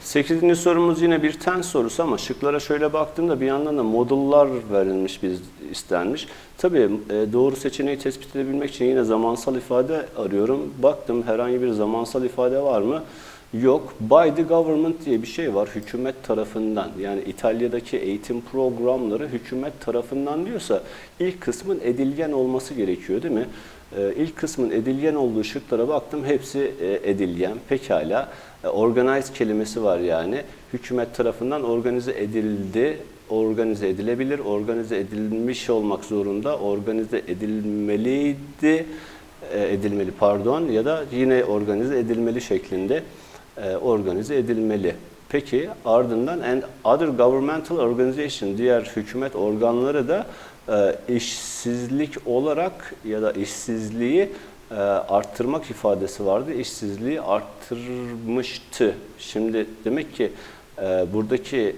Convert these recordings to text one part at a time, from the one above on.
Sekizinci sorumuz yine bir ten sorusu ama şıklara şöyle baktığımda bir yandan da modullar verilmiş biz istenmiş. Tabii e, doğru seçeneği tespit edebilmek için yine zamansal ifade arıyorum. Baktım herhangi bir zamansal ifade var mı? Yok. By the government diye bir şey var hükümet tarafından. Yani İtalya'daki eğitim programları hükümet tarafından diyorsa ilk kısmın edilgen olması gerekiyor değil mi? Ee, ilk kısmın edilgen olduğu şıklara baktım. Hepsi e, edilgen. Pekala. E, organize kelimesi var yani. Hükümet tarafından organize edildi. Organize edilebilir. Organize edilmiş olmak zorunda. Organize edilmeliydi. E, edilmeli pardon ya da yine organize edilmeli şeklinde e, organize edilmeli. Peki ardından and other governmental organization diğer hükümet organları da e, işsizlik olarak ya da işsizliği e, arttırmak ifadesi vardı. İşsizliği arttırmıştı. Şimdi demek ki e, buradaki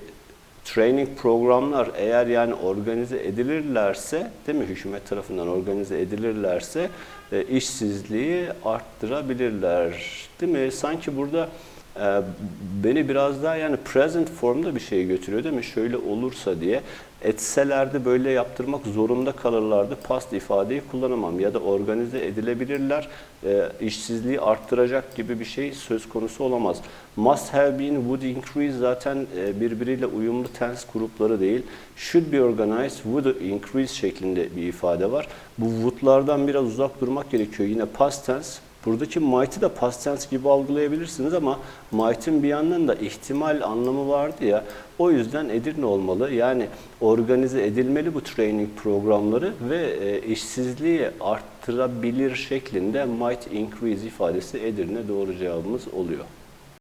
training programlar eğer yani organize edilirlerse, değil mi hükümet tarafından organize edilirlerse e, işsizliği arttırabilirler. Değil mi? Sanki burada beni biraz daha yani present formda bir şey götürüyor değil mi? Şöyle olursa diye etselerdi böyle yaptırmak zorunda kalırlardı. Past ifadeyi kullanamam ya da organize edilebilirler. E, işsizliği arttıracak gibi bir şey söz konusu olamaz. Must have been, would increase zaten e, birbiriyle uyumlu tense grupları değil. Should be organized, would increase şeklinde bir ifade var. Bu would'lardan biraz uzak durmak gerekiyor. Yine past tense Buradaki might'ı da past tense gibi algılayabilirsiniz ama might'ın bir yandan da ihtimal anlamı vardı ya. O yüzden Edirne olmalı. Yani organize edilmeli bu training programları ve e, işsizliği arttırabilir şeklinde might increase ifadesi Edirne doğru cevabımız oluyor.